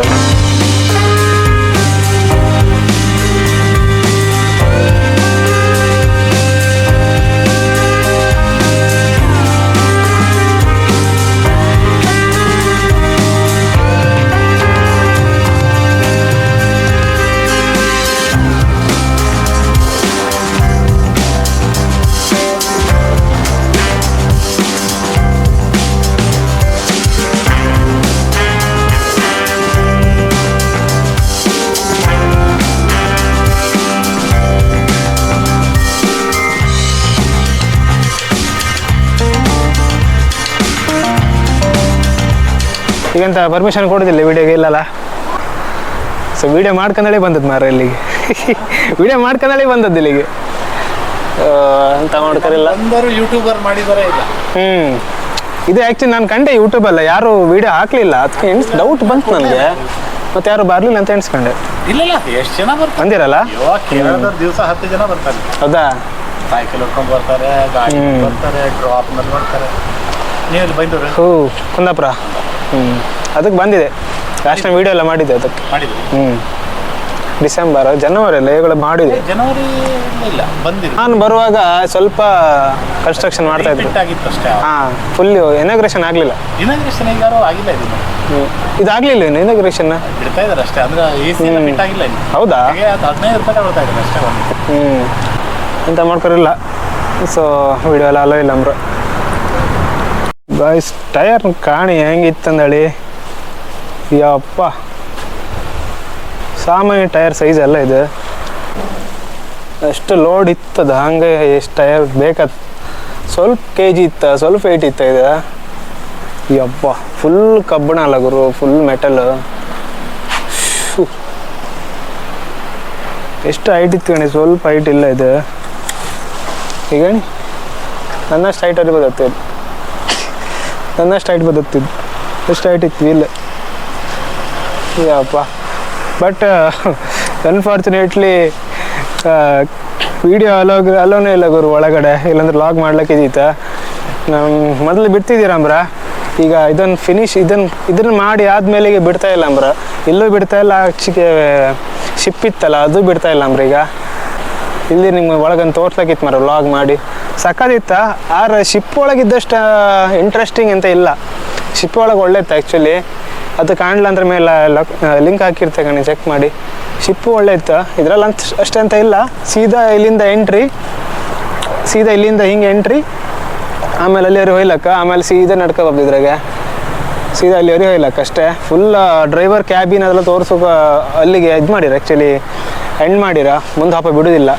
ಈಗಂತ ಪರ್ಮಿಷನ್ ಕೊಡೋದಿಲ್ಲ ವೀಡಿಯೋಗೆ ಇಲ್ಲಲ್ಲ. ಸೊ ವಿಡಿಯೋ ಮಾಡ್ಕೊಂಡೇ ಬಂದದ್ದು ಮಾರ ಇಲ್ಲಿಗೆ. (laughs) ವಿಡಿಯೋ ಮಾಡ್ಕೊಂಡೇ ಬಂದದ್ದು ಇಲ್ಲಿಗೆ. ಅಂತ ಮಾಡ್ಕರಿಲ್ಲ ಒಂದರು ಯೂಟ್ಯೂಬರ್ ಮಾಡಿದಾರೆ ಇಲ್ಲ. ಹ್ಞೂ ಇದು ಆ್ಯಕ್ಚುಲಿ ನಾನು ಕಂಡೆ ಯೂಟ್ಯೂಬಲ್ಲ ಯಾರು ವಿಡಿಯೋ ಹಾಕಲಿಲ್ಲ. ಅದಕ್ಕೆ ಡೌಟ್ ಬಂತು ನನಗೆ. ಮತ್ತೆ ಯಾರು ಬರಲಿಲ್ಲ ಅಂತ ಎಣಿಸ್ಕೊಂಡೆ. ಇಲ್ಲ ಇಲ್ಲ ಎಷ್ಟು ಜನ ಬರ್ತಾರೆ? ಬಂದಿರಲ್ಲ? ದಿವಸ ಹತ್ತು ಜನ ಬರ್ತಾರೆ. ಹೌದಾ? ಸೈಕಲ್ ಹೊಡ್ಕೊಂಡು ಬರ್ತಾರೆ ಗಾಡಿ ಬರ್ತಾರೆ ಡ್ರಾಪ್ ಮಾಡ್ತಾರೆ ಬರ್ತಾರೆ. ನೀವು ಇಲ್ಲಿ ಬೈಂದೂರು ಹೂ ಕುಂದಾಪುರ. ಹ್ಞೂ ಅದಕ್ಕೆ ಬಂದಿದೆ. ಲಾಸ್ಟ್ ಟೈಮ್ ವಿಡಿಯೋ ಎಲ್ಲ ಮಾಡಿದ್ದೆ ಅದಕ್ಕೆ. ಮಾಡಿದ್ವಿ ಹ್ಞೂ ಡಿಸೆಂಬರ್ ಜನವರಿ ಎಲ್ಲ ಇವುಗಳು ಮಾಡಿದೆ. ಜನವರಿ ಇಲ್ಲ ಬಂದಿದೆ. ನಾನು ಬರುವಾಗ ಸ್ವಲ್ಪ ಕನ್ಸ್ಟ್ರಕ್ಷನ್ ಮಾಡ್ತಾ ಇದ್ದೆ. ಹಾ ಆಗಿತ್ತು ಅಷ್ಟೇ. ಹಾಂ ಫುಲ್ ಇನಾಗ್ರೇಷನ್ ಆಗಲಿಲ್ಲ. ಇನಾಗ್ರೇಷನ್ ಈಗಾರು ಆಗಿಲ್ಲ ಇದು? ಇದಾಗಲಿಲ್ಲ ಇನಾಗ್ರೇಷನ್ ಬಿಡ್ತಾ ಇದಾರೆ ಅಷ್ಟೇ. ಅಂದ್ರೆ ಎ ಸಿ ಎಲ್ಲ ಹ್ಮ್. ಫಿಟ್ ಆಗಿಲ್ಲ ಇನ್ನು. ಹೌದಾ? ಹಾಗೆ ಅದು ಹದಿನೈದು ರೂಪಾಯಿ ತಗೊಳ್ತಾ ಇದ್ದಾರೆ ಅಷ್ಟೇ ಒಂದು. ಹ್ಞೂ ಎಂತ ಮಾಡ್ಕೊರಿಲ್ಲ. ಸೊ ವಿಡಿಯೋ ಎಲ್ಲ ಅಲೋ ಇಲ್ಲ ಅಂಬ್ರು ಗಾಯ್ಸ್ ಟಯರ್ ಕಾಣಿ ಹೆಂಗಿತ್ತಂದಳಿ ಯಪ್ಪ. ಸಾಮಾನ್ಯ ಟೈರ್ ಸೈಜ್ ಎಲ್ಲ ಇದೆ. ಎಷ್ಟು ಲೋಡ್ ಇತ್ತದ, ಹಂಗೆ ಎಷ್ಟು ಟೈರ್ ಬೇಕತ್ ಸ್ವಲ್ಪ ಕೆ ಜಿ ಇತ್ತ, ಸ್ವಲ್ಪ ಏಟ್ ಇತ್ತ ಇದೆ? ಯಪ್ಪ ಫುಲ್ ಕಬ್ಬಣ ಅಲ್ಲ ಗುರು ಫುಲ್ ಮೆಟಲ್ ಎಷ್ಟು ಹೈಟ್ ಇತ್ತು ಕಣಿ ಸ್ವಲ್ಪ ಹೈಟ್ ಇಲ್ಲ ಇದೆ. ಈಗ ನನ್ನಷ್ಟು ಹೈಟ್ ಅಲ್ಲಿ ಬದುಕ್ತಿದ್ದು ನನ್ನಷ್ಟು ಹೈಟ್ ಬದುಕ್ತಿದ್ದು. ಎಷ್ಟು ಹೈಟ್ ಇತ್ತು, ಇಲ್ಲ. ಯಪ್ಪ. ಬಟ್ ಅನ್ಫಾರ್ಚುನೇಟ್ಲಿ ವಿಡಿಯೋ ಅಲೋಗ್ ಅಲೋನೇ ಇಲ್ಲ ಗುರು, ಒಳಗಡೆ. ಇಲ್ಲಾಂದ್ರೆ ಲಾಗ್ ಮಾಡ್ಲಿಕ್ಕೆ ಇದೀತ ಮೊದ್ಲು ಬಿಡ್ತಿದ್ದೀರಂಬ್ರ ಈಗ ಇದನ್ನು ಫಿನಿಶ್ ಇದನ್ನು ಇದನ್ನು ಮಾಡಿ ಆದ್ಮೇಲೆಗೆ ಬಿಡ್ತಾ ಇಲ್ಲ ಅಂಬ್ರ. ಇಲ್ಲೂ ಬಿಡ್ತಾ ಇಲ್ಲ, ಆಚೆಗೆ ಶಿಪ್ ಇತ್ತಲ್ಲ, ಅದು ಬಿಡ್ತಾ ಇಲ್ಲ ಅಂಬ್ರ ಈಗ. ಇಲ್ಲಿ ನಿಮ್ಗೆ ಒಳಗನ್ನು ತೋರ್ಸಕ್ಕಿತ್ತು ಮರ ಲಾಗ್ ಮಾಡಿ. ಸಕ್ಕದಿತ್ತ ಆದ್ರೆ ಶಿಪ್ ಒಳಗಿದ್ದಷ್ಟು ಇಂಟ್ರೆಸ್ಟಿಂಗ್ ಅಂತ ಇಲ್ಲ. ಶಿಪ್ ಒಳಗೆ ಒಳ್ಳೇತ್ತು ಆ್ಯಕ್ಚುಲಿ ಅದು ಕಾಣಲ್ಲ ಅಂದ್ರ ಮೇಲೆ ಲಿಂಕ್ ಹಾಕಿರ್ತೆ ಕಣಿ ಚೆಕ್ ಮಾಡಿ. ಶಿಪ್ಪು ಒಳ್ಳೆ ಇತ್ತು ಇದ್ರಲ್ಲಿ ಅಂತ, ಅಷ್ಟೇ ಅಂತ ಇಲ್ಲ. ಸೀದಾ ಇಲ್ಲಿಂದ ಎಂಟ್ರಿ ಸೀದಾ ಇಲ್ಲಿಂದ ಹಿಂಗೆ ಎಂಟ್ರಿ ಆಮೇಲೆ ಅಲ್ಲಿ ಅವ್ರಿಗೆ ಹೋಯ್ಲಕ್ಕ, ಆಮೇಲೆ ಸೀದಾ ನಡ್ಕ ಇದ್ರಾಗೆ. ಸೀದಾ ಅಲ್ಲಿ ಅವ್ರಿಗೆ ಹೋಯ್ಲಕ್ಕ ಅಷ್ಟೇ. ಫುಲ್ ಡ್ರೈವರ್ ಕ್ಯಾಬಿನ್ ಅದೆಲ್ಲ ತೋರಿಸೋಕೆ ಅಲ್ಲಿಗೆ ಇದು ಮಾಡಿರ ಆ್ಯಕ್ಚುಲಿ ಎಂಡ್ ಮಾಡಿರ. ಮುಂದೆ ಹಾಪ ಬಿಡೋದಿಲ್ಲ.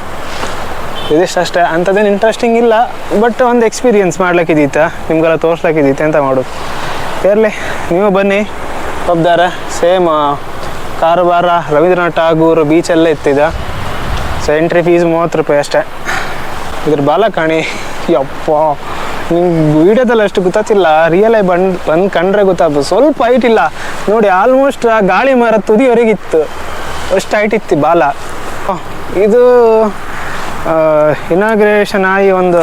ಇದಿಷ್ಟು ಅಷ್ಟೇ, ಅಂಥದ್ದೇನು ಇಂಟ್ರೆಸ್ಟಿಂಗ್ ಇಲ್ಲ ಬಟ್ ಒಂದು ಎಕ್ಸ್ಪೀರಿಯೆನ್ಸ್ ಮಾಡ್ಲಿಕ್ಕಿದ್ದೀತ ನಿಮ್ಗೆಲ್ಲ ತೋರ್ಸ್ಲಿಕ್ಕಿದ್ದೀತೆ ಅಂತ ಮಾಡೋದು. ಇರಲಿ, ನೀವು ಬನ್ನಿ ಒಬ್ಬದಾರ ಸೇಮ್ ಕಾರವಾರ, ರವೀಂದ್ರನಾಥ್ ಟಾಗೂರ್ ಬೀಚೆಲ್ಲ ಇತ್ತಿದ. ಸೊ ಎಂಟ್ರಿ ಫೀಸ್ ಮೂವತ್ತು ರೂಪಾಯಿ ಅಷ್ಟೇ. ಇದ್ರ ಬಾಲಕಾಣಿ ಯಪ್ಪ ನಿಮ್ಗೆ ವೀಡಿಯೋದಲ್ಲಿ ಅಷ್ಟು ಗೊತ್ತಾಗ್ತಿಲ್ಲ ರಿಯಲ್ ಆಗಿ ಬಂದು ಬಂದು ಕಂಡ್ರೆ ಗೊತ್ತಾಗ ಸ್ವಲ್ಪ ಹೈಟ್ ಇಲ್ಲ. ನೋಡಿ ಆಲ್ಮೋಸ್ಟ್ ಆ, ಗಾಳಿ ಮರ ತುದಿಯವರೆಗಿತ್ತು ಅಷ್ಟು ಹೈಟ್ ಇತ್ತು ಬಾಲ. ಇದು ಇನಾಗ್ರೇಷನ್ ಆಗಿ ಒಂದು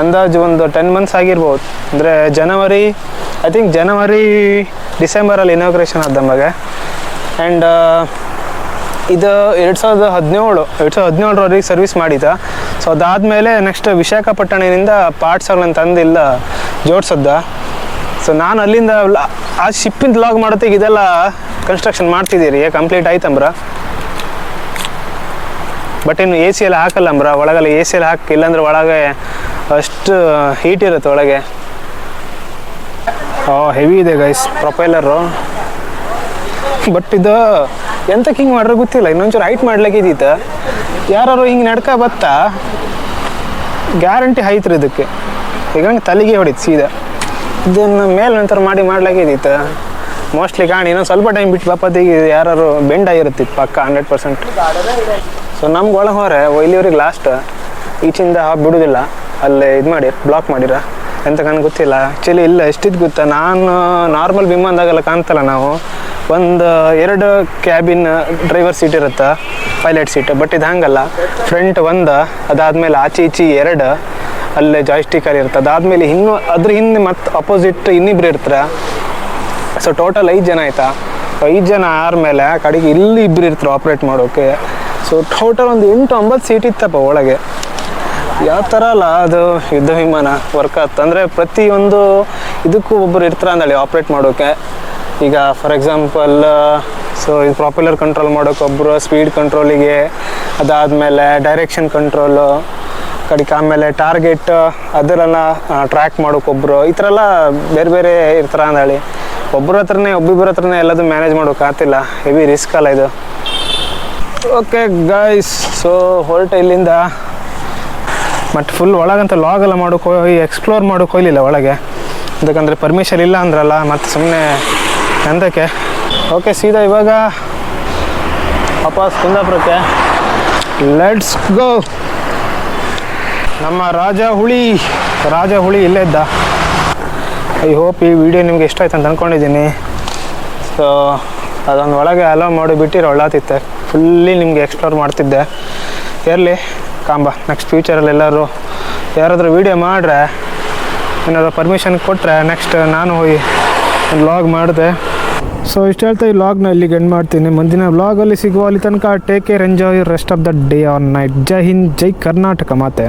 ಅಂದಾಜು ಒಂದು ಟೆನ್ ಮಂತ್ಸ್ ಆಗಿರ್ಬೋದು. ಅಂದರೆ ಜನವರಿ ಐ ಥಿಂಕ್ ಜನವರಿ ಡಿಸೆಂಬರಲ್ಲಿ ಇನಾಗ್ರೇಷನ್ ಆದ ನಮಗೆ. ಆ್ಯಂಡ್ ಇದು ಎರಡು ಸಾವಿರದ ಹದಿನೇಳು, ಎರಡು ಸಾವಿರದ ಹದಿನೇಳರವರೆಗೆ ಸರ್ವಿಸ್ ಮಾಡಿದ. ಸೊ ಅದಾದಮೇಲೆ ನೆಕ್ಸ್ಟ್ ವಿಶಾಖಪಟ್ಟಣದಿಂದ ಪಾರ್ಟ್ಸ್ಗಳನ್ನ ಅವ್ರನ್ನ ತಂದಿಲ್ಲ ಜೋಡ್ಸದ್ದ ಸೊ ನಾನು ಅಲ್ಲಿಂದ ಆ ಶಿಪ್ಪಿಂದ ಲಾಗ್ ಮಾಡೋತ್ತಿಗೆ ಇದೆಲ್ಲ ಕನ್ಸ್ಟ್ರಕ್ಷನ್ ಮಾಡ್ತಿದ್ದೀರಿ ಕಂಪ್ಲೀಟ್ ಆಯ್ತಂಬ್ರ? ಬಟ್ ಇನ್ನು ಎ ಸಿ ಎಲ್ಲ ಹಾಕಲ್ಲ ಅಂಬ್ರ. ಒಳಗೆಲ್ಲ ಎ ಸಿ ಎಲ್ಲ ಹಾಕಿ, ಇಲ್ಲಾಂದ್ರೆ ಒಳಗೆ ಅಷ್ಟು ಹೀಟ್ ಇರುತ್ತೆ ಒಳಗೆ. ಹೆವಿ ಇದೆ ಗೈಸ್ ಪ್ರೊಪೈಲರು ಬಟ್ ಇದು ಎಂತಕ್ಕೆ ಹಿಂಗೆ ಮಾಡ್ರೆ ಗೊತ್ತಿಲ್ಲ. ಇನ್ನೊಂಚೂರು ಹೈಟ್ ಮಾಡ್ಲಿಕ್ಕೆ ಇದ್ದಿತ್ತು ಯಾರು ಹಿಂಗೆ ನಡ್ಕ ಬತ್ತಾ? ಗ್ಯಾರಂಟಿ ಹೈತ್ರಿ ಇದಕ್ಕೆ. ಈಗ ನಂಗೆ ತಲೆಗೆ ಹೊಡಿತು ಸೀದಾ. ಇದನ್ನು ಮೇಲೆ ನಂತರ ಮಾಡಿ ಮಾಡ್ಲಿಕ್ಕೆ ಇದ್ದಿತ್ತು ಮೋಸ್ಟ್ಲಿ ಕಾಣಿ ಇನ್ನೊಂದು ಸ್ವಲ್ಪ ಟೈಮ್ ಬಿಟ್ಟು ತೆಗೆದು ಯಾರು ಬೆಂಡ್ ಆಗಿರುತ್ತಿತ್ತು ಪಕ್ಕ ಹಂಡ್ರೆಡ್ ಪರ್ಸೆಂಟ್ ಸೊ ನಮ್ಗೆ ಒಳಗೆ ಹೋರೆ ಇಲ್ಲಿವರೆಗೆ ಲಾಸ್ಟ್ ಈಚಿಂದ ಬಿಡೋದಿಲ್ಲ. ಅಲ್ಲೇ ಇದು ಮಾಡಿ ಬ್ಲಾಕ್ ಮಾಡಿರ. ಎಂತ ಕಣ್ಣು ಗೊತ್ತಿಲ್ಲ. ಆ್ಯಕ್ಚುಲಿ ಇಲ್ಲ ಎಷ್ಟಿದ್ದು ಗೊತ್ತಾ? ನಾನು ನಾರ್ಮಲ್ ವಿಮಾನದಾಗೆಲ್ಲ ಕಾಣ್ತಲ್ಲ ನಾವು. ಒಂದು ಎರಡು ಕ್ಯಾಬಿನ್ ಡ್ರೈವರ್ ಸೀಟ್ ಇರುತ್ತೆ? ಪೈಲಟ್ ಸೀಟ್ ಬಟ್ ಇದು ಹಂಗಲ್ಲ. ಫ್ರಂಟ್ ಒಂದು, ಅದಾದಮೇಲೆ ಆಚೆ ಈಚೆ ಎರಡು. ಅಲ್ಲೇ ಜಾಯ್ಸ್ಟಿಕಲ್ಲಿ ಇರುತ್ತೆ. ಅದಾದಮೇಲೆ ಇನ್ನೂ, ಅದ್ರ ಹಿಂದೆ ಮತ್ತೆ ಅಪೋಸಿಟ್ ಇನ್ನಿಬ್ರು ಇರ್ತಾರೆ. ಸೊ ಟೋಟಲ್ ಐದು ಜನ ಆಯ್ತಾ? ಐದು ಜನ ಆರ್ಮೇಲೆ ಕಡೆಗೆ ಇಲ್ಲಿ ಇಬ್ಬರು ಇರ್ತಾರೆ ಆಪ್ರೇಟ್ ಮಾಡೋಕೆ. ಸೊ ಟೋಟಲ್ ಒಂದು ಎಂಟು ಒಂಬತ್ತು ಸೀಟ್ ಇತ್ತಪ್ಪ ಒಳಗೆ. ಯಾವ ಥರ ಅಲ್ಲ, ಅದು ಯುದ್ಧ ವಿಮಾನ ವರ್ಕ್ ಆಯ್ತು ಅಂದರೆ ಪ್ರತಿಯೊಂದು ಇದಕ್ಕೂ ಒಬ್ಬರು ಇರ್ತಾರೆ ಅಂದಳಿ ಆಪ್ರೇಟ್ ಮಾಡೋಕ್ಕೆ ಈಗ ಫಾರ್ ಎಕ್ಸಾಂಪಲ್ ಸೊ ಇದು ಪ್ರಾಪ್ಯುಲರ್ ಕಂಟ್ರೋಲ್ ಮಾಡೋಕೆ ಒಬ್ಬರು ಸ್ಪೀಡ್ ಕಂಟ್ರೋಲಿಗೆ ಅದಾದಮೇಲೆ ಡೈರೆಕ್ಷನ್ ಕಂಟ್ರೋಲು ಕಡೆಗೆ ಆಮೇಲೆ ಟಾರ್ಗೆಟ್ ಅದನ್ನೆಲ್ಲ ಟ್ರ್ಯಾಕ್ ಮಾಡೋಕ್ಕೊಬ್ರು ಈ ಥರ ಎಲ್ಲ ಬೇರೆ ಬೇರೆ ಇರ್ತಾರೆ ಅಂದಳಿ ಒಬ್ಬರ ಹತ್ರನೇ ಒಬ್ಬಿಬ್ಬರ ಹತ್ರನೇ ಎಲ್ಲದು ಮ್ಯಾನೇಜ್ ಮಾಡೋಕ್ಕಾಗ್ತಿಲ್ಲ ಹೆವಿ ರಿಸ್ಕ್ ಅಲ್ಲ ಇದು. ಓಕೆ ಗಾಯ್ಸ್ ಸೊ ಹೊರಟ ಇಲ್ಲಿಂದ ಮತ್ತು ಫುಲ್ ಒಳಗಂತ ಲಾಗ್ ಎಲ್ಲ ಮಾಡೋಕೆ ಹೋಗಿ ಎಕ್ಸ್ಪ್ಲೋರ್ ಮಾಡೋಕೆ ಹೋಗಲಿಲ್ಲ ಒಳಗೆ. ಅದಕ್ಕಂದರೆ ಪರ್ಮಿಷನ್ ಇಲ್ಲ ಅಂದ್ರಲ್ಲ, ಮತ್ತು ಸುಮ್ಮನೆ ಎಂದಕ್ಕೆ ಓಕೆ ಸೀದಾ ಇವಾಗ ವಾಪಸ್ ಕುಂದಾಪುರಕ್ಕೆ. ಲೆಟ್ಸ್ ಗೋ ನಮ್ಮ ರಾಜ ಹುಳಿ ರಾಜ ಹುಳಿ ಇಲ್ಲೇ ಇದ್ದ. ಐ ಹೋಪ್ ಈ ವಿಡಿಯೋ ನಿಮ್ಗೆ ಇಷ್ಟ ಆಯ್ತು ಅಂತ ಅಂದ್ಕೊಂಡಿದ್ದೀನಿ ಸೊ ಅದೊಂದು ಒಳಗೆ ಅಲೋ ಮಾಡಿ ಬಿಟ್ಟಿರೋ ಒಳ್ಳಾತಿತ್ತೆ ಫುಲ್ಲಿ ನಿಮಗೆ ಎಕ್ಸ್ಪ್ಲೋರ್ ಮಾಡ್ತಿದ್ದೆ. ಇರಲಿ, ಕಾಂಬ. ನೆಕ್ಸ್ಟ್ ಫ್ಯೂಚರಲ್ಲಿ ಎಲ್ಲರೂ ಯಾರಾದರೂ ವೀಡಿಯೋ ಮಾಡ್ರೆ, ಏನಾದರೂ ಪರ್ಮಿಷನ್ ಕೊಟ್ಟರೆ ನೆಕ್ಸ್ಟ್ ನಾನು ಹೋಗಿ ವ್ಲಾಗ್ ಮಾಡಿದೆ. ಸೊ ಇಷ್ಟು ಹೇಳ್ತಾ ಈ ಲಾಗ್ನ ಇಲ್ಲಿಗೆ ಎಂಡ್ ಮಾಡ್ತೀನಿ. ಮುಂದಿನ ವ್ಲಾಗಲ್ಲಿ ಸಿಗುವ ಅಲ್ಲಿ ತನಕ take care enjoy rest of the day on night ಜೈ ಹಿಂದ್, ಜೈ ಕರ್ನಾಟಕ ಮಾತೆ.